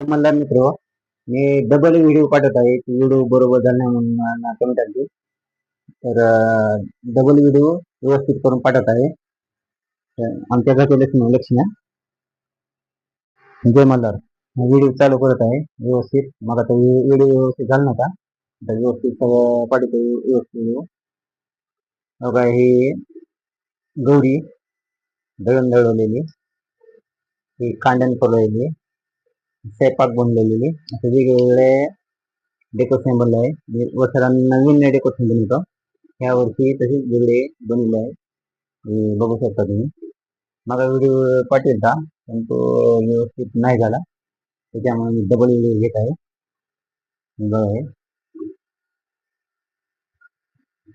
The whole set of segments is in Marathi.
मल्हार मित्र मी डबल व्हिडिओ पाठवत आहे. व्हिडिओ बरोबर झाला नाही म्हणून कमी टाकली तर डबल व्हिडिओ व्यवस्थित करून पाठवत आहे. आमच्या घरचे लक्ष्मी लक्ष्मी. जय मल्हार. व्हिडिओ चालू करत आहे. व्यवस्थित. मग आता व्हिडिओ व्यवस्थित झाला नव्हता. तर व्यवस्थित सगळं पाठवतो व्यवस्थित व्हिडिओ बघा हे गौरी दळण दळवलेली. ही कांड्यान पडलेली स्वयंपाक बनलेली असे वेगवेगळे डेकोरेशन बनलं आहे. म्हणजे वर्षाला नवीन डेकोरेशन बनवतो. ह्या वर्षी तसेच वेगळे बनलेले आहे. हे बघू शकता तुम्ही. माझा व्हिडिओ पाठवेल का पण तो व्यवस्थित नाही झाला. त्याच्यामुळे मी डबल व्हिडिओ घेत आहे. बघा आहे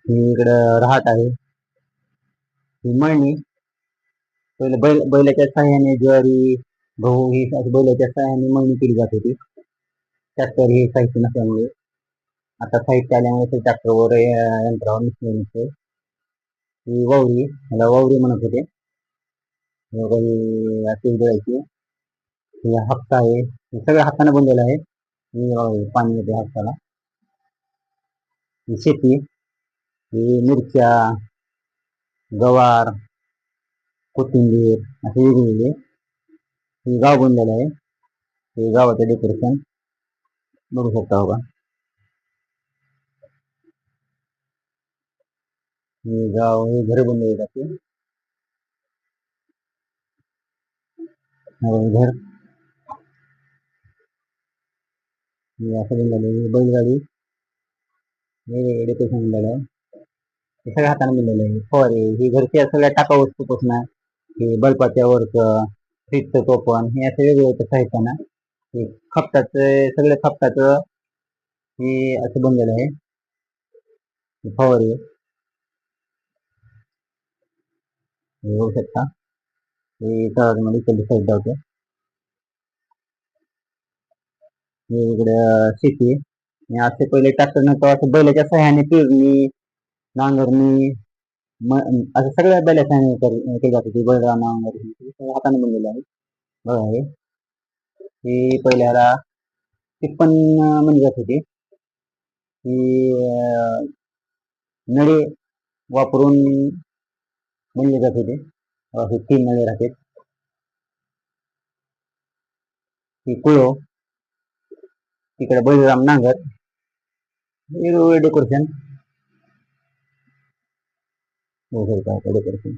ही इकडं राहत आहे. ही मळणी. पहिले बैल बैलाच्या साह्याने ज्वारी गहू ही बैलाच्या साह्याने मळणी केली जात होती. ट्रॅक्टर हे साहित्य नसल्यामुळे. आता साहित्य आल्यामुळे ते ट्रॅक्टरवर यंत्रावर मिसळून निघते ही वावरी ह्याला वावरी म्हणत होते. हे बघा हे हप्ता आहे. हे सगळं हाताने बनलेलं आहे. हे पाणी येते हप्ताला ही शेती. ही मिरच्या गवार कोथिंबीर असे वेगवेगळे. हे। गाव बनलेलं आहे हे गावाचं डेकोरेशन बघू शकता बघा हे हे घर। बनलेले जाते घर असं बनलेलं आहे बैलगाडी वेगवेगळे डेकोरेशन बनलेलं आहे सगळ्या हाताने बनलेलं आहे ही। सगळ्या टाका वस्तूपासून हे बल्बाच्या वर्क फ्रीजचं टोपण हे असे वेगवेगळे साहित्यानं हे खपटाचं सगळं खपटाचं हे असं बनलेलं आहे. फवारे. हे शकता. हे तळामध्ये कधी साईड होते हे इकडे शेती आणि असे पहिले ट्रॅक्टर नव्हतं असं बैलाच्या सहाय्याने पेरणी नांगरणी असं सगळ्या बैलाच्या सहाय्याने केली जाते बैलरा बैल नांगर सगळं हाताने बनलेलं आहे. बघा जात होती. ही नळे वापरून असे तीन नळे राहतात ही तिकडे बळीराम नांगर डेकोरेशन डेकोरेशन